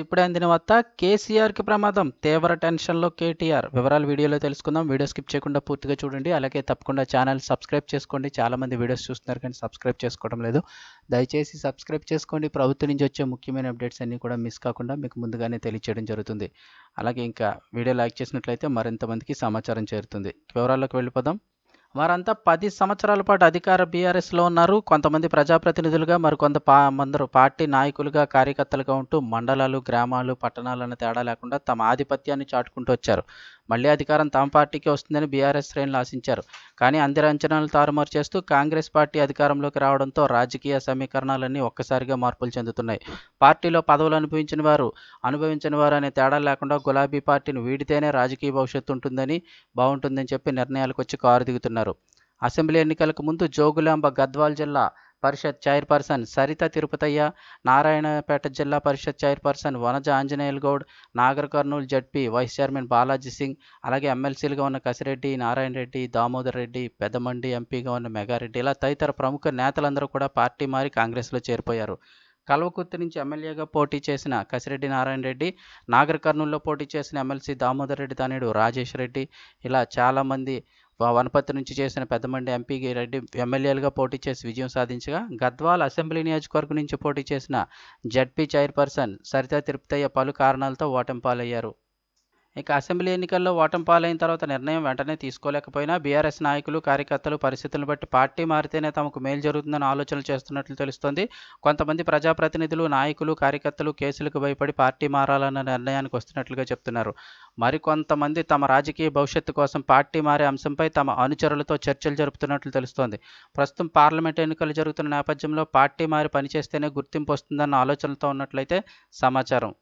ఇప్పుడే అందిన వార్త కేసీఆర్కి ప్రమాదం. తీవ్ర టెన్షన్లో కేటీఆర్. వివరాలు వీడియోలో తెలుసుకుందాం. వీడియో స్కిప్ చేయకుండా పూర్తిగా చూడండి. అలాగే తప్పకుండా ఛానల్ సబ్స్క్రైబ్ చేసుకోండి. చాలామంది వీడియోస్ చూస్తున్నారు కానీ సబ్స్క్రైబ్ చేసుకోవడం లేదు. దయచేసి సబ్స్క్రైబ్ చేసుకోండి. ప్రభుత్వం నుంచి వచ్చే ముఖ్యమైన అప్డేట్స్ అన్నీ కూడా మిస్ కాకుండా మీకు ముందుగానే తెలియచేయడం జరుగుతుంది. అలాగే ఇంకా వీడియో లైక్ చేసినట్లయితే మరింత మందికి సమాచారం చేరుతుంది. వివరాల్లోకి వెళ్ళిపోదాం. వారంతా పది సంవత్సరాల పాటు అధికార బీఆర్ఎస్లో ఉన్నారు. కొంతమంది ప్రజాప్రతినిధులుగా మరికొంత పా మందరు పార్టీ నాయకులుగా కార్యకర్తలుగా ఉంటూ మండలాలు గ్రామాలు పట్టణాలను తేడా లేకుండా తమ ఆధిపత్యాన్ని చాటుకుంటూ వచ్చారు. మళ్ళీ అధికారం తమ పార్టీకి వస్తుందని బీఆర్ఎస్ శ్రేణులు ఆశించారు. కానీ అందరి అంచనాలు తారుమారు చేస్తూ కాంగ్రెస్ పార్టీ అధికారంలోకి రావడంతో రాజకీయ సమీకరణాలన్నీ ఒక్కసారిగా మార్పులు చెందుతున్నాయి. పార్టీలో పదవులు అనుభవించిన వారు అనుభవించని వారు అనే తేడా లేకుండా గులాబీ పార్టీని వీడితేనే రాజకీయ భవిష్యత్తు ఉంటుందని బాగుంటుందని చెప్పి నిర్ణయాలకు వచ్చి కారు దిగుతున్నారు. అసెంబ్లీ ఎన్నికలకు ముందు జోగులాంబ గద్వాల్ జిల్లా పరిషత్ చైర్పర్సన్ సరిత తిరుపతయ్య నారాయణపేట జిల్లా Parishad chairperson Vanaja Anjaneyulu Goud Nagarkurnool ZP vice chairman Balaji Singh అలాగే ఎమ్మెల్సీలుగా ఉన్న కసిరెడ్డి నారాయణ రెడ్డి దామోదర్ రెడ్డి పెదమండి ఎంపీగా ఉన్న మెగారెడ్డి ఇలా తదితర ప్రముఖ నేతలందరూ కూడా పార్టీ మారి కాంగ్రెస్లో చేరిపోయారు. కల్వకుర్తి నుంచి ఎమ్మెల్యేగా పోటీ చేసిన కసిరెడ్డి నారాయణ రెడ్డి నాగర్ కర్నూలులో పోటీ చేసిన ఎమ్మెల్సీ దామోదర్ రెడ్డి తనయుడు రాజేష్ రెడ్డి ఇలా చాలామంది వనపర్తి నుంచి చేసిన పెద్దమండి ఎంపీకి రెడ్డి ఎమ్మెల్యేలుగా పోటీ చేసి విజయం సాధించగా గద్వాల్ అసెంబ్లీ నియోజకవర్గం నుంచి పోటీ చేసిన జడ్పీ చైర్పర్సన్ సరితా తిరుపతయ్య పలు కారణాలతో ఓటమి పాలయ్యారు ఇక అసెంబ్లీ ఎన్నికల్లో ఓటం పాలైన తర్వాత నిర్ణయం వెంటనే తీసుకోలేకపోయినా బీఆర్ఎస్ నాయకులు కార్యకర్తలు పరిస్థితులను బట్టి పార్టీ మారితేనే తమకు మేలు జరుగుతుందని ఆలోచనలు చేస్తున్నట్లు తెలుస్తోంది. కొంతమంది ప్రజాప్రతినిధులు నాయకులు కార్యకర్తలు కేసులకు భయపడి పార్టీ మారాలన్న నిర్ణయానికి వస్తున్నట్లుగా చెప్తున్నారు. మరికొంతమంది తమ రాజకీయ భవిష్యత్తు కోసం పార్టీ మారే అంశంపై తమ అనుచరులతో చర్చలు జరుపుతున్నట్లు తెలుస్తోంది. ప్రస్తుతం పార్లమెంట్ ఎన్నికలు జరుగుతున్న నేపథ్యంలో పార్టీ మారి పనిచేస్తేనే గుర్తింపు వస్తుందన్న ఆలోచనలతో ఉన్నట్లయితే సమాచారం.